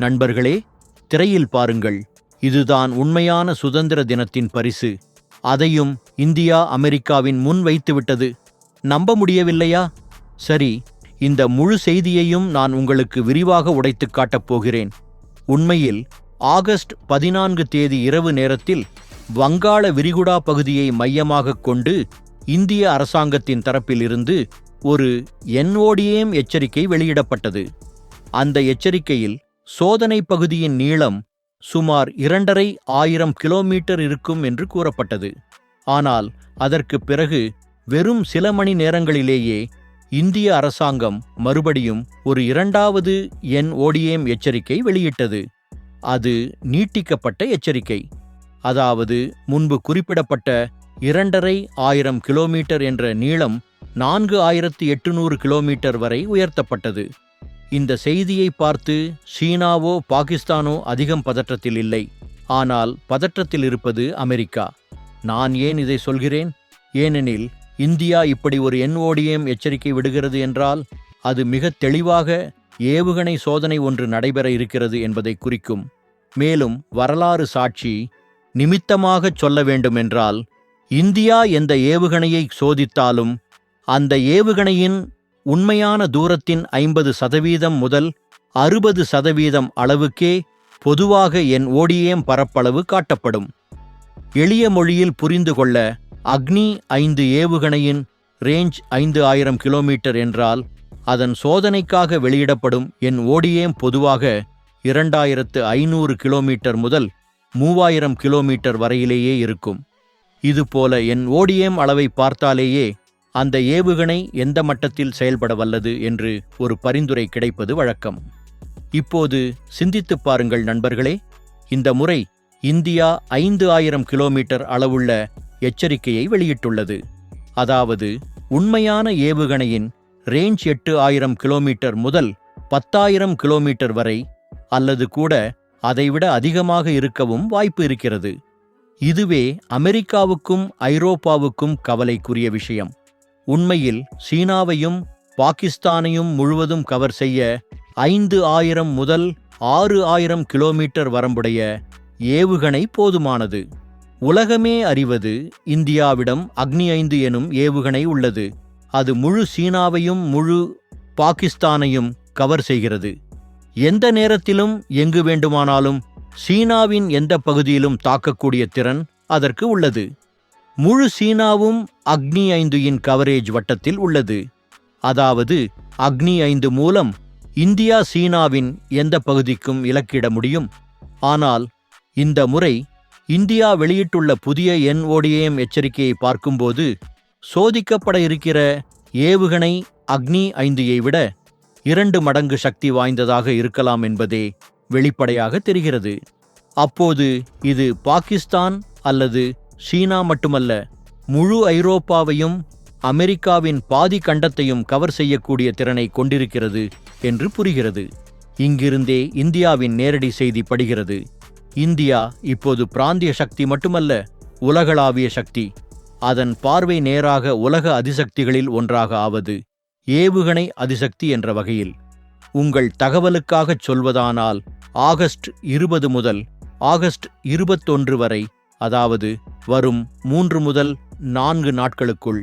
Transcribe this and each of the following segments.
நண்பர்களே திரையில் பாருங்கள். இதுதான் உண்மையான சுதந்திர தினத்தின் பரிசு. அதையும் இந்தியா அமெரிக்காவின் முன் வைத்துவிட்டது. நம்ப முடியவில்லையா? சரி இந்த முழு செய்தியையும் நான் உங்களுக்கு விரிவாக உடைத்துக் காட்டப் போகிறேன். உண்மையில் ஆகஸ்ட் பதினான்கு தேதி இரவு நேரத்தில் வங்காள விரிகுடா பகுதியை மையமாகக் கொண்டு இந்திய அரசாங்கத்தின் தரப்பிலிருந்து ஒரு என்ஓடிஏம் எச்சரிக்கை வெளியிடப்பட்டது. அந்த எச்சரிக்கையில் சோதனை பகுதியின் நீளம் சுமார் இரண்டரை ஆயிரம் கிலோமீட்டர் இருக்கும் என்று கூறப்பட்டது. ஆனால் அதற்குப் பிறகு வெறும் சில மணி நேரங்களிலேயே இந்திய அரசாங்கம் மறுபடியும் ஒரு இரண்டாவது என் ஓடிஎம் எச்சரிக்கை வெளியிட்டது. அது நீட்டிக்கப்பட்ட எச்சரிக்கை. அதாவது முன்பு குறிப்பிடப்பட்ட இரண்டரை ஆயிரம் கிலோமீட்டர் என்ற நீளம் நான்கு ஆயிரத்து எட்டுநூறு கிலோமீட்டர் வரை உயர்த்தப்பட்டது. இந்த செய்தியை பார்த்து சீனாவோ பாகிஸ்தானோ அதிகம் பதற்றத்தில் இல்லை. ஆனால் பதற்றத்தில் இருப்பது அமெரிக்கா. நான் ஏன் இதை சொல்கிறேன்? ஏனெனில் இந்தியா இப்படி ஒரு என்ஓடிஎம் எச்சரிக்கை விடுகிறது என்றால் அது மிக தெளிவாக ஏவுகணை சோதனை ஒன்று நடைபெற இருக்கிறது என்பதை குறிக்கும். மேலும் வரலாறு சாட்சி நிமித்தமாகச் சொல்ல வேண்டுமென்றால் இந்தியா எந்த ஏவுகணையை சோதித்தாலும் அந்த ஏவுகணையின் உண்மையான தூரத்தின் ஐம்பது சதவீதம் முதல் அறுபது சதவீதம் அளவுக்கே பொதுவாக என் ஓடியேம் பரப்பளவு காட்டப்படும். எளிய மொழியில் புரிந்து கொள்ள அக்னி ஐந்து ஏவுகணையின் ரேஞ்ச் ஐந்து ஆயிரம் கிலோமீட்டர் என்றால் அதன் சோதனைக்காக வெளியிடப்படும் என் ஓடியேம் பொதுவாக இரண்டாயிரத்து ஐநூறு கிலோமீட்டர் முதல் மூவாயிரம் கிலோமீட்டர் வரையிலேயே இருக்கும். இதுபோல என் ஓடியேம் அளவை பார்த்தாலேயே அந்த ஏவுகணை எந்த மட்டத்தில் செயல்பட வல்லது என்று ஒரு பரிந்துரை கிடைப்பது வழக்கம். இப்போது சிந்தித்துப் பாருங்கள் நண்பர்களே இந்த முறை இந்தியா ஐந்து ஆயிரம் கிலோமீட்டர் அளவுள்ள எச்சரிக்கையை வெளியிட்டுள்ளது. அதாவது உண்மையான ஏவுகணையின் ரேஞ்ச் எட்டு ஆயிரம் கிலோமீட்டர் முதல் பத்தாயிரம் கிலோமீட்டர் வரை அல்லது கூட அதைவிட அதிகமாக இருக்கவும் வாய்ப்பு இருக்கிறது. இதுவே அமெரிக்காவுக்கும் ஐரோப்பாவுக்கும் கவலைக்குரிய விஷயம். உண்மையில் சீனாவையும் பாகிஸ்தானையும் முழுவதும் கவர் செய்ய ஐந்து ஆயிரம் முதல் ஆறு ஆயிரம் கிலோமீட்டர் வரம்புடைய ஏவுகணை போதுமானது. உலகமே அறிவது இந்தியாவிடம் அக்னி ஐந்து எனும் ஏவுகணை உள்ளது. அது முழு சீனாவையும் முழு பாகிஸ்தானையும் கவர் செய்கிறது. எந்த நேரத்திலும் எங்கு வேண்டுமானாலும் சீனாவின் எந்த பகுதியிலும் தாக்கக்கூடிய திறன் அதற்கு உள்ளது. முழு சீனாவும் அக்னி ஐந்துயின் கவரேஜ் வட்டத்தில் உள்ளது. அதாவது அக்னி ஐந்து மூலம் இந்தியா சீனாவின் எந்த பகுதிக்கும் இலக்கிட முடியும். ஆனால் இந்த முறை இந்தியா வெளியிட்டுள்ள புதிய என்ஓடிஏஎம் எச்சரிக்கையை பார்க்கும்போது சோதிக்கப்பட இருக்கிற ஏவுகணை அக்னி ஐந்தியை விட இரண்டு மடங்கு சக்தி வாய்ந்ததாக இருக்கலாம் என்பதே வெளிப்படையாக தெரிகிறது. அப்போது இது பாகிஸ்தான் அல்லது சீனா மட்டுமல்ல முழு ஐரோப்பாவையும் அமெரிக்காவின் பாதி கண்டத்தையும் கவர் செய்யக்கூடிய திறனை கொண்டிருக்கிறது என்று புரிகிறது. இங்கிருந்தே இந்தியாவின் நேரடி செய்தி படுகிறது. இந்தியா இப்போது பிராந்திய சக்தி மட்டுமல்ல உலகளாவிய சக்தி. அதன் பார்வை நேராக உலக அதிசக்திகளில் ஒன்றாக ஆவது ஏவுகணை அதிசக்தி என்ற வகையில். உங்கள் தகவலுக்காகச் சொல்வதானால் ஆகஸ்ட் இருபது முதல் ஆகஸ்ட் இருபத்தொன்று வரை அதாவது வரும் மூன்று முதல் நான்கு நாட்களுக்குள்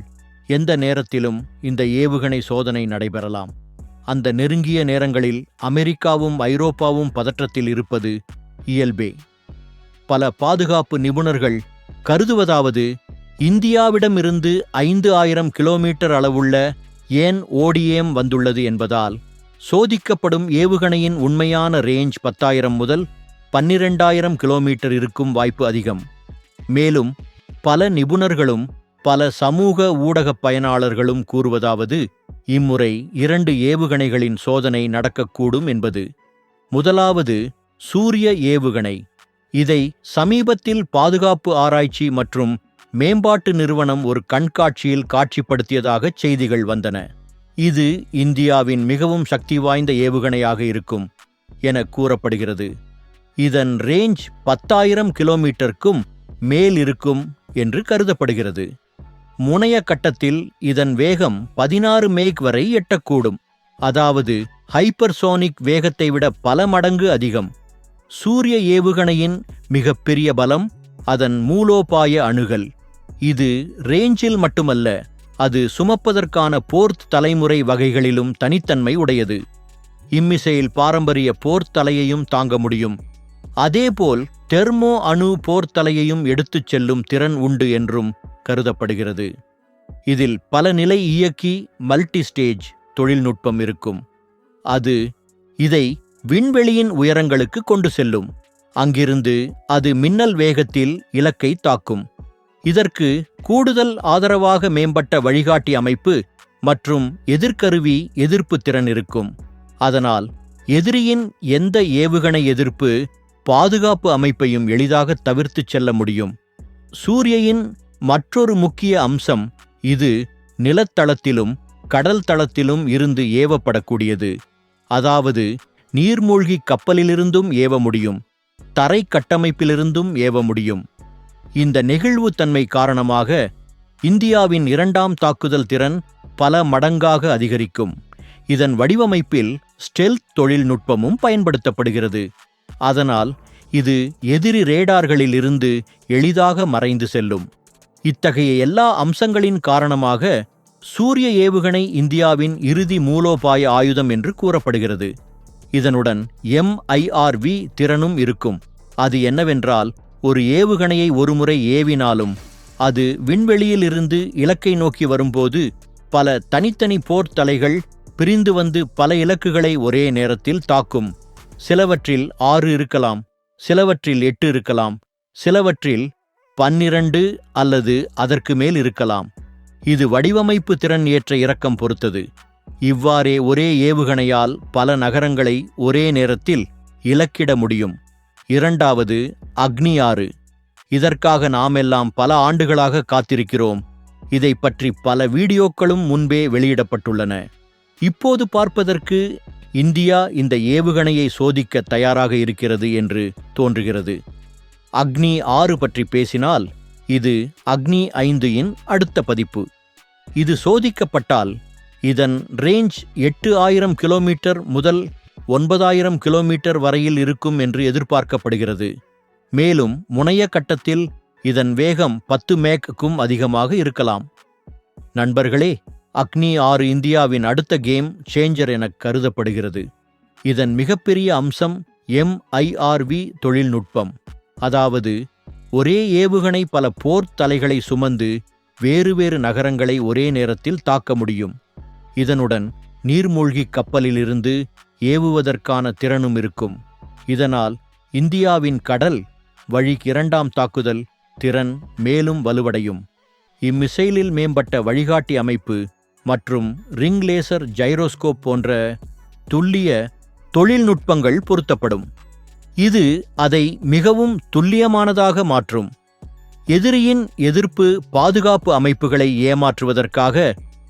எந்த நேரத்திலும் இந்த ஏவுகணை சோதனை நடைபெறலாம். அந்த நெருங்கிய நேரங்களில் அமெரிக்காவும் ஐரோப்பாவும் பதற்றத்தில் இருப்பது இயல்பே. பல பாதுகாப்பு நிபுணர்கள் கருதுவதாவது இந்தியாவிடமிருந்து ஐந்து ஆயிரம் கிலோமீட்டர் அளவுள்ள ஏன் ஓடிஏம் வந்துள்ளது என்பதால் சோதிக்கப்படும் ஏவுகணையின் உண்மையான ரேஞ்ச் பத்தாயிரம் முதல் பன்னிரெண்டாயிரம் கிலோமீட்டர் இருக்கும் வாய்ப்பு அதிகம். மேலும் பல நிபுணர்களும் பல சமூக ஊடகப் பயனாளர்களும் கூறுவதாவது இம்முறை இரண்டு ஏவுகணைகளின் சோதனை நடக்கக்கூடும் என்பது. முதலாவது சூரிய ஏவுகணை. இதை சமீபத்தில் பாதுகாப்பு ஆராய்ச்சி மற்றும் மேம்பாட்டு நிறுவனம் ஒரு கண்காட்சியில் காட்சிப்படுத்தியதாக செய்திகள் வந்தன. இது இந்தியாவின் மிகவும் சக்தி வாய்ந்த ஏவுகணையாக இருக்கும் என கூறப்படுகிறது. இதன் ரேஞ்ச் பத்தாயிரம் கிலோமீட்டருக்கும் மேல் இருக்கும் என்று கருதப்படுகிறது. முனைய கட்டத்தில் இதன் வேகம் பதினாறு மேக் வரை எட்டக்கூடும். அதாவது ஹைப்பர்சோனிக் வேகத்தை விட பல மடங்கு அதிகம். சூரிய ஏவுகணையின் மிகப்பெரிய பலம் அதன் மூலோபாய அணுகல். இது ரேஞ்சில் மட்டுமல்ல அது சுமப்பதற்கான போர்த் தலைமுறை வகைகளிலும் தனித்தன்மை உடையது. இம்மிசையில் பாரம்பரிய போர்த் தலையையும் தாங்க முடியும். அதேபோல் தெர்மோ அணு போர்த்தலையையும் எடுத்துச் செல்லும் திறன் உண்டு என்றும் கருதப்படுகிறது. இதில் பல நிலை இயக்கி மல்டி ஸ்டேஜ் தொழில்நுட்பம் இருக்கும். அது இதை விண்வெளியின் உயரங்களுக்கு கொண்டு செல்லும். அங்கிருந்து அது மின்னல் வேகத்தில் இலக்கை தாக்கும். இதற்கு கூடுதல் ஆதரவாக மேம்பட்ட வழிகாட்டி அமைப்பு மற்றும் எதிர்க்கருவி எதிர்ப்பு திறன் இருக்கும். அதனால் எதிரியின் எந்த ஏவுகணை எதிர்ப்பு பாதுகாப்பு அமைப்பையும் எளிதாக தவிர்த்துச் செல்ல முடியும். சூரியயின் மற்றொரு முக்கிய அம்சம் இது நிலத்தளத்திலும் கடல் தளத்திலும் இருந்து ஏவப்படக்கூடியது. அதாவது நீர்மூழ்கி கப்பலிலிருந்தும் ஏவ முடியும். தரை கட்டமைப்பிலிருந்தும் ஏவ முடியும். இந்த நெகிழ்வுத்தன்மை காரணமாக இந்தியாவின் இரண்டாம் தாக்குதல் திறன் பல மடங்காக அதிகரிக்கும். இதன் வடிவமைப்பில் ஸ்டெல்த் தொழில்நுட்பமும் பயன்படுத்தப்படுகிறது. அதனால் இது எதிரி ரேடார்களில் இருந்து எளிதாக மறைந்து செல்லும். இத்தகைய எல்லா அம்சங்களின் காரணமாக சூரிய ஏவுகணை இந்தியாவின் இறுதி மூலோபாய ஆயுதம் என்று கூறப்படுகிறது. இதனுடன் எம்ஐஆர்வி திறனும் இருக்கும். அது என்னவென்றால் ஒரு ஏவுகணையை ஒருமுறை ஏவினாலும் அது விண்வெளியிலிருந்து இலக்கை நோக்கி வரும்போது பல தனித்தனி போர்த்தலைகள் பிரிந்து வந்து பல இலக்குகளை ஒரே நேரத்தில் தாக்கும். சிலவற்றில் ஆறு இருக்கலாம் சிலவற்றில் எட்டு இருக்கலாம் சிலவற்றில் பன்னிரண்டு அல்லது அதற்கு மேல் இருக்கலாம். இது வடிவமைப்பு திறன் ஏற்ற இறக்கம் பொறுத்தது. இவ்வாறே ஒரே ஏவுகணையால் பல நகரங்களை ஒரே நேரத்தில் இலக்கிட முடியும். இரண்டாவது அக்னி ஆறு. இதற்காக நாமெல்லாம் பல ஆண்டுகளாக காத்திருக்கிறோம். இதை பற்றி பல வீடியோக்களும் முன்பே வெளியிடப்பட்டுள்ளன. இப்போது பார்ப்பதற்கு இந்தியா இந்த ஏவுகணையை சோதிக்க தயாராக இருக்கிறது என்று தோன்றுகிறது. அக்னி ஆறு பற்றி பேசினால் இது அக்னி ஐந்து இன் அடுத்த பதிப்பு. இது சோதிக்கப்பட்டால் இதன் ரேஞ்ச் எட்டு ஆயிரம் கிலோமீட்டர் முதல் ஒன்பதாயிரம் கிலோமீட்டர் வரையில் இருக்கும் என்று எதிர்பார்க்கப்படுகிறது. மேலும் முனைய கட்டத்தில் இதன் வேகம் பத்து மேக்குக்கும் அதிகமாக இருக்கலாம். நண்பர்களே அக்னி ஆறு இந்தியாவின் அடுத்த கேம் சேஞ்சர் என கருதப்படுகிறது. இதன் மிகப்பெரிய அம்சம் எம்ஐஆர்வி தொழில்நுட்பம். அதாவது ஒரே ஏவுகணை பல போர்த் தலைகளை சுமந்து வேறு வேறு நகரங்களை ஒரே நேரத்தில் தாக்க முடியும். இதனுடன் நீர்மூழ்கி கப்பலிலிருந்து ஏவுவதற்கான திறனும் இருக்கும். இதனால் இந்தியாவின் கடல் வழிக்கு இரண்டாம் தாக்குதல் திறன் மேலும் வலுவடையும். இம்மிசைலில் மேம்பட்ட வழிகாட்டி அமைப்பு மற்றும் ரிங் லேசர் ஜைரோஸ்கோப் போன்ற துல்லிய தொழில்நுட்பங்கள் பொருத்தப்படும். இது அதை மிகவும் துல்லியமானதாக மாற்றும். எதிரியின் எதிர்ப்பு பாதுகாப்பு அமைப்புகளை ஏமாற்றுவதற்காக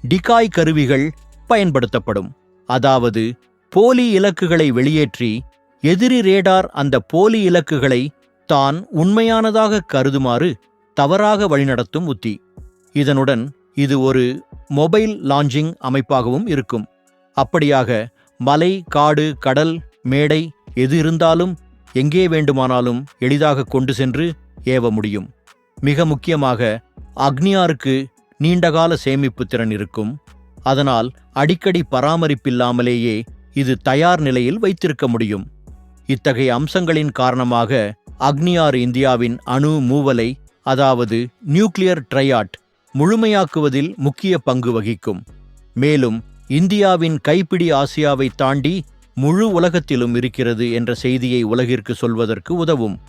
டிகாய் கருவிகள் பயன்படுத்தப்படும். அதாவது போலி இலக்குகளை வெளியேற்றி எதிரி ரேடார் அந்த போலி இலக்குகளை தான் உண்மையானதாக கருதுமாறு தவறாக வழிநடத்தும் உத்தி. இதனுடன் இது ஒரு மொபைல் லாஞ்சிங் அமைப்பாகவும் இருக்கும். அப்படியாக மலை காடு கடல் மேடை எது இருந்தாலும் எங்கே வேண்டுமானாலும் எளிதாக கொண்டு சென்று ஏவ முடியும். மிக முக்கியமாக அக்னியாருக்கு நீண்டகால சேமிப்பு திறன் இருக்கும். அதனால் அடிக்கடி பராமரிப்பில்லாமலேயே இது தயார் நிலையில் வைத்திருக்க முடியும். இத்தகைய அம்சங்களின் காரணமாக அக்னியார் இந்தியாவின் அணு மூவலை அதாவது நியூக்ளியர் ட்ரையாட் முழுமையாக்குவதில் முக்கிய பங்கு வகிக்கும். மேலும் இந்தியாவின் கைப்பிடி ஆசியாவை தாண்டி முழு உலகத்திலும் இருக்கிறது என்ற செய்தியை உலகிற்கு சொல்வதற்கு உதவும்.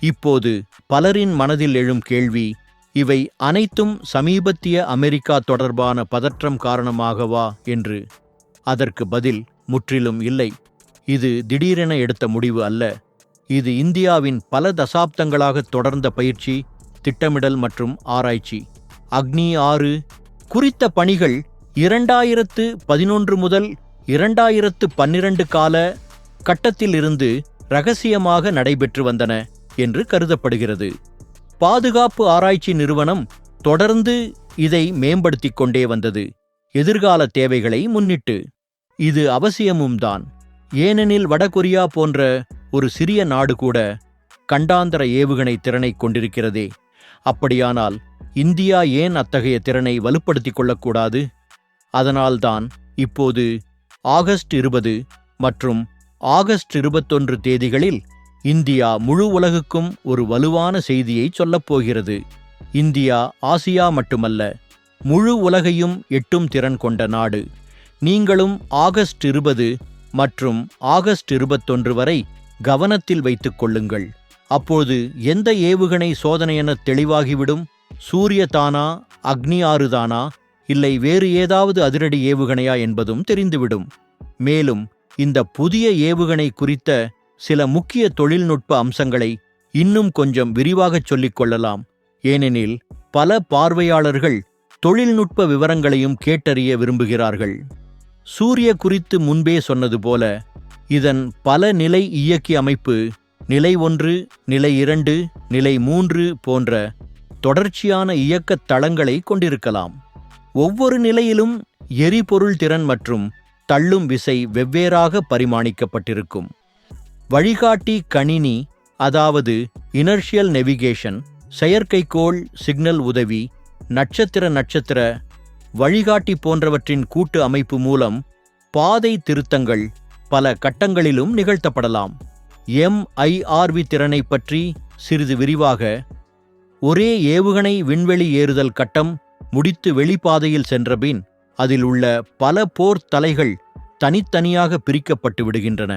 இப்போது பலரின் மனதில் எழும் கேள்வி இவை அனைத்தும் சமீபத்திய அமெரிக்கா தொடர்பான பதற்றம் காரணமாகவா என்று. அதற்கு பதில் முற்றிலும் இல்லை. இது திடீரென எடுத்த முடிவு அல்ல. இது இந்தியாவின் பல தசாப்தங்களாக தொடர்ந்த பயிற்சி திட்டமிடல் மற்றும் ஆராய்ச்சி. அக்னி ஆறு. குறித்த பணிகள் இரண்டாயிரத்து பதினொன்று முதல் இரண்டாயிரத்து பன்னிரண்டு கால கட்டத்திலிருந்து ரகசியமாக நடைபெற்று வந்தன என்று கருதப்படுகிறது. பாதுகாப்பு ஆராய்ச்சி நிறுவனம் தொடர்ந்து இதை மேம்படுத்திக் கொண்டே வந்தது. எதிர்கால தேவைகளை முன்னிட்டு. இது அவசியமும் தான். ஏனெனில் வடகொரியா போன்ற ஒரு சிறிய நாடு கூட கண்டாந்தர ஏவுகணை திறனைக் கொண்டிருக்கிறதே. அப்படியானால் இந்தியா ஏன் அத்தகைய திறனை வலுப்படுத்திக் கொள்ளக்கூடாது? அதனால்தான் இப்போது ஆகஸ்ட் இருபது மற்றும் ஆகஸ்ட் இருபத்தொன்று தேதிகளில் இந்தியா முழு உலகுக்கும் ஒரு வலுவான செய்தியை சொல்லப்போகிறது இந்தியா ஆசியா மட்டுமல்ல முழு உலகையும் எட்டும் திறன் கொண்ட நாடு. நீங்களும் ஆகஸ்ட் இருபது மற்றும் ஆகஸ்ட் இருபத்தொன்று வரை கவனத்தில் வைத்துக் கொள்ளுங்கள். அப்போது எந்த ஏவுகணை சோதனையென தெளிவாகிவிடும்? சூரியதானா அக்னி ஆறுதானா இல்லை வேறு ஏதாவது அதிரடி ஏவுகணையா என்பதும் தெரிந்துவிடும். மேலும் இந்த புதிய ஏவுகணை குறித்த சில முக்கிய தொழில்நுட்ப அம்சங்களை இன்னும் கொஞ்சம் விரிவாகச் சொல்லிக் கொள்ளலாம். ஏனெனில் பல பார்வையாளர்கள் தொழில்நுட்ப விவரங்களையும் கேட்டறிய விரும்புகிறார்கள். சூரிய குறித்து முன்பே சொன்னது போல இதன் பல நிலை இயக்கி அமைப்பு நிலை ஒன்று நிலை இரண்டு நிலை மூன்று போன்ற தொடர்ச்சியான இயக்கத் தளங்களை கொண்டிருக்கலாம். ஒவ்வொரு நிலையிலும் எரிபொருள் திறன் மற்றும் தள்ளும் விசை வெவ்வேறாக பரிமாணிக்கப்பட்டிருக்கும். வழிகாட்டி கணினி அதாவது இனர்ஷியல் நெவிகேஷன் செயற்கைக்கோள் சிக்னல் உதவி நட்சத்திர நட்சத்திர வழிகாட்டி போன்றவற்றின் கூட்டு அமைப்பு மூலம் பாதை திருத்தங்கள் பல கட்டங்களிலும் நிகழ்த்தப்படலாம். எம்ஐஆர்வி திறனை பற்றி சிறிது விரிவாக ஒரே ஏவுகணை விண்வெளி ஏறுதல் கட்டம் முடித்து வெளிப்பாதையில் சென்றபின் அதில் உள்ள பல போர் தலைகள் தனித்தனியாக பிரிக்கப்பட்டு விடுகின்றன.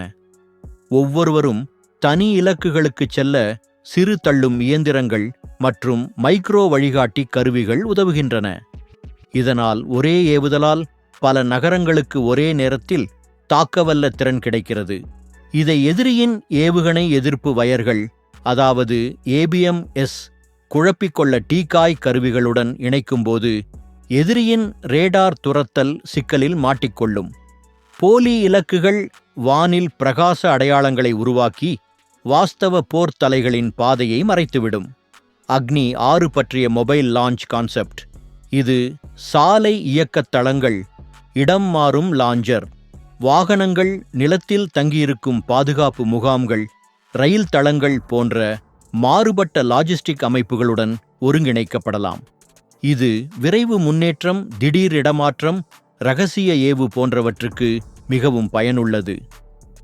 ஒவ்வொருவரும் தனி இலக்குகளுக்குச் செல்ல சிறு தள்ளும் இயந்திரங்கள் மற்றும் மைக்ரோ வழிகாட்டி கருவிகள் உதவுகின்றன. இதனால் ஒரே ஏவுதலால் பல நகரங்களுக்கு ஒரே நேரத்தில் தாக்கவல்ல திறன் கிடைக்கிறது. இதை எதிரியின் ஏவுகணை எதிர்ப்பு வயர்கள் அதாவது ஏபிஎம்எஸ் குழப்பிக்கொள்ள டீகாய் கருவிகளுடன் இணைக்கும்போது எதிரியின் ரேடார் துரத்தல் சிக்கலில் மாட்டிக்கொள்ளும். போலி இலக்குகள் வானில் பிரகாச அடையாளங்களை உருவாக்கி வாஸ்தவ போர் தலைகளின் பாதையை மறைத்துவிடும். அக்னி ஆறு பற்றிய மொபைல் லான்ச் கான்செப்ட். இது சாலை இயக்கத் தளங்கள் இடம் மாறும் லாஞ்சர் வாகனங்கள் நிலத்தில் தங்கியிருக்கும் பாதுகாப்பு முகாம்கள் ரயில் தளங்கள் போன்ற மாறுபட்ட லாஜிஸ்டிக் அமைப்புகளுடன் ஒருங்கிணைக்கப்படலாம். இது விரைவு முன்னேற்றம் திடீர் இடமாற்றம் ரகசிய ஏவு போன்றவற்றுக்கு மிகவும் பயனுள்ளது.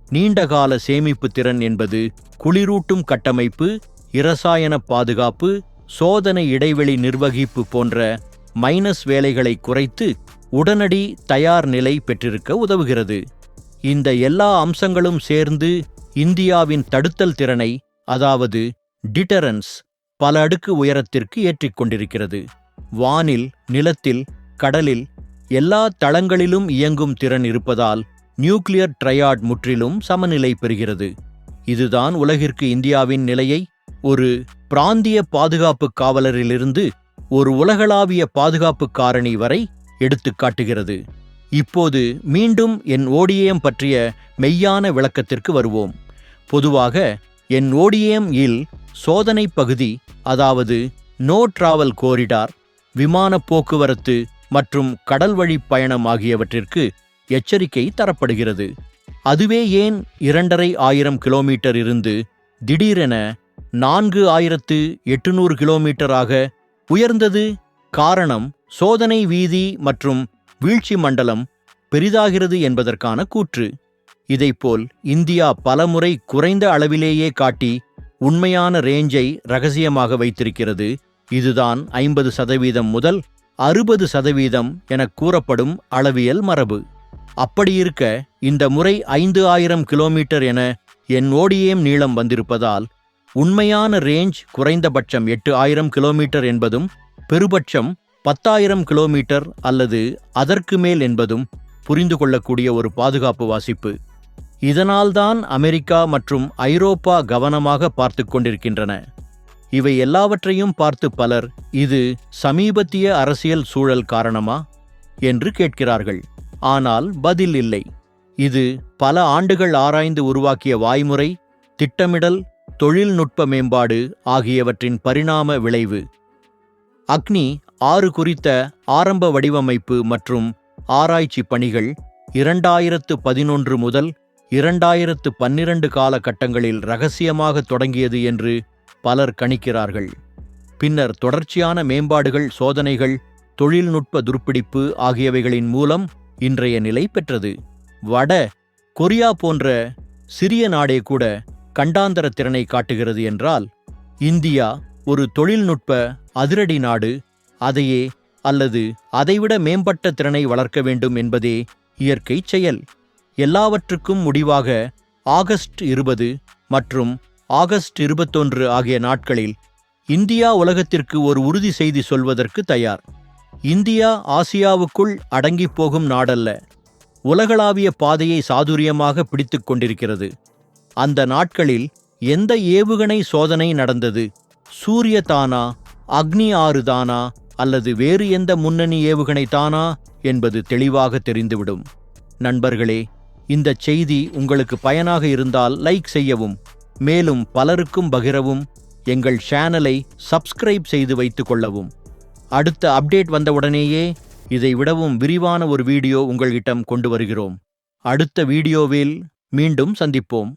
நீண்டகால சேமிப்பு திறன் என்பது குளிரூட்டும் கட்டமைப்பு இரசாயன பாதுகாப்பு சோதனை இடைவெளி நிர்வகிப்பு போன்ற மைனஸ் வேலைகளை குறைத்து உடனடி தயார் நிலை பெற்றிருக்க உதவுகிறது. இந்த எல்லா அம்சங்களும் சேர்ந்து இந்தியாவின் தடுத்தல் திறனை அதாவது டிட்டரன்ஸ் பல அடுக்கு உயரத்திற்கு ஏற்றிக்கொண்டிருக்கிறது வானில் நிலத்தில் கடலில் எல்லா தளங்களிலும் இயங்கும் திறன் இருப்பதால் நியூக்ளியர் ட்ரையாட் முற்றிலும் சமநிலை பெறுகிறது. இதுதான் உலகிற்கு இந்தியாவின் நிலையை ஒரு பிராந்திய பாதுகாப்பு காவலரிலிருந்து ஒரு உலகளாவிய பாதுகாப்பு காரணி வரை எடுத்துக்காட்டுகிறது இப்போது மீண்டும் என் ஓடியம் பற்றிய மெய்யான விளக்கத்திற்கு வருவோம். பொதுவாக என் ஓடிஎம் இல் சோதனை பகுதி அதாவது நோ டிராவல் கோரிடார் விமான போக்குவரத்து மற்றும் கடல் வழி பயணம் ஆகியவற்றிற்கு எச்சரிக்கை தரப்படுகிறது. அதுவே ஏன் இரண்டரை ஆயிரம் கிலோமீட்டர் இருந்து திடீரென நான்கு ஆயிரத்து எட்டுநூறு கிலோமீட்டராக உயர்ந்தது? காரணம் சோதனை வீதி மற்றும் வீழ்ச்சி மண்டலம் பெரிதாகிறது என்பதற்கான கூற்று. இதைப்போல் இந்தியா பலமுறை குறைந்த அளவிலேயே காட்டி உண்மையான ரேஞ்சை ரகசியமாக வைத்திருக்கிறது. இதுதான் ஐம்பது சதவீதம் முதல் அறுபது சதவீதம் என கூறப்படும் அளவியல் மரபு. அப்படியிருக்க இந்த முறை ஐந்து ஆயிரம் கிலோமீட்டர் என என் ஓடியேம் நீளம் வந்திருப்பதால் உண்மையான ரேஞ்ச் குறைந்தபட்சம் எட்டு ஆயிரம் கிலோமீட்டர் என்பதும் பெருபட்சம் பத்தாயிரம் கிலோமீட்டர் அல்லது அதற்கு மேல் என்பதும் புரிந்து கொள்ளக்கூடிய ஒரு பாதுகாப்பு வாசிப்பு. இதனால்தான் அமெரிக்கா மற்றும் ஐரோப்பா கவனமாக பார்த்து கொண்டிருக்கின்றன. இவை எல்லாவற்றையும் பார்த்து பலர் இது சமீபத்திய அரசியல் சூழல் காரணமா? என்று கேட்கிறார்கள். ஆனால் பதில் இல்லை. இது பல ஆண்டுகள் ஆராய்ந்து உருவாக்கிய வாய்முறை திட்டமிடல் தொழில்நுட்ப மேம்பாடு ஆகியவற்றின் பரிணாம விளைவு. அக்னி ஆறு குறித்த ஆரம்ப வடிவமைப்பு மற்றும் ஆராய்ச்சி பணிகள் இரண்டாயிரத்து பதினொன்று முதல் இரண்டாயிரத்து பன்னிரண்டு காலகட்டங்களில் ரகசியமாக தொடங்கியது என்று பலர் கணிக்கிறார்கள். பின்னர் தொடர்ச்சியான மேம்பாடுகள் சோதனைகள் தொழில்நுட்ப துருப்பிடிப்பு ஆகியவைகளின் மூலம் இன்றைய நிலை பெற்றது. வட கொரியா போன்ற சிறிய நாடே கூட கண்டாந்தர திறனை காட்டுகிறது என்றால் இந்தியா ஒரு தொழில்நுட்ப அதிரடி நாடு அதையே அல்லது அதைவிட மேம்பட்ட திறனை வளர்க்க வேண்டும் என்பதே இயற்கை செயல். எல்லாவற்றுக்கும் முடிவாக ஆகஸ்ட் இருபது மற்றும் ஆகஸ்ட் இருபத்தொன்று ஆகிய நாட்களில் இந்தியா உலகத்திற்கு ஒரு உறுதி செய்தி சொல்வதற்கு தயார். இந்தியா ஆசியாவுக்குள் அடங்கிப் போகும் நாடல்ல உலகளாவிய பாதையை சாதுரியமாக பிடித்துக் கொண்டிருக்கிறது. அந்த நாட்களில் எந்த ஏவுகணை சோதனை நடந்தது? சூரிய தானா அக்னி ஆறு தானா அல்லது வேறு எந்த முன்னணி ஏவுகணை தானா? என்பது தெளிவாக தெரிந்துவிடும். நண்பர்களே இந்த செய்தி உங்களுக்கு பயனாக இருந்தால் லைக் செய்யவும் மேலும் பலருக்கும் பகிரவும் எங்கள் சேனலை சப்ஸ்கிரைப் செய்து வைத்துக் கொள்ளவும். அடுத்த அப்டேட் வந்தவுடனேயே இதை விடவும் விரிவான ஒரு வீடியோ உங்களிடம் கொண்டு வருகிறோம். அடுத்த வீடியோவில் மீண்டும் சந்திப்போம்.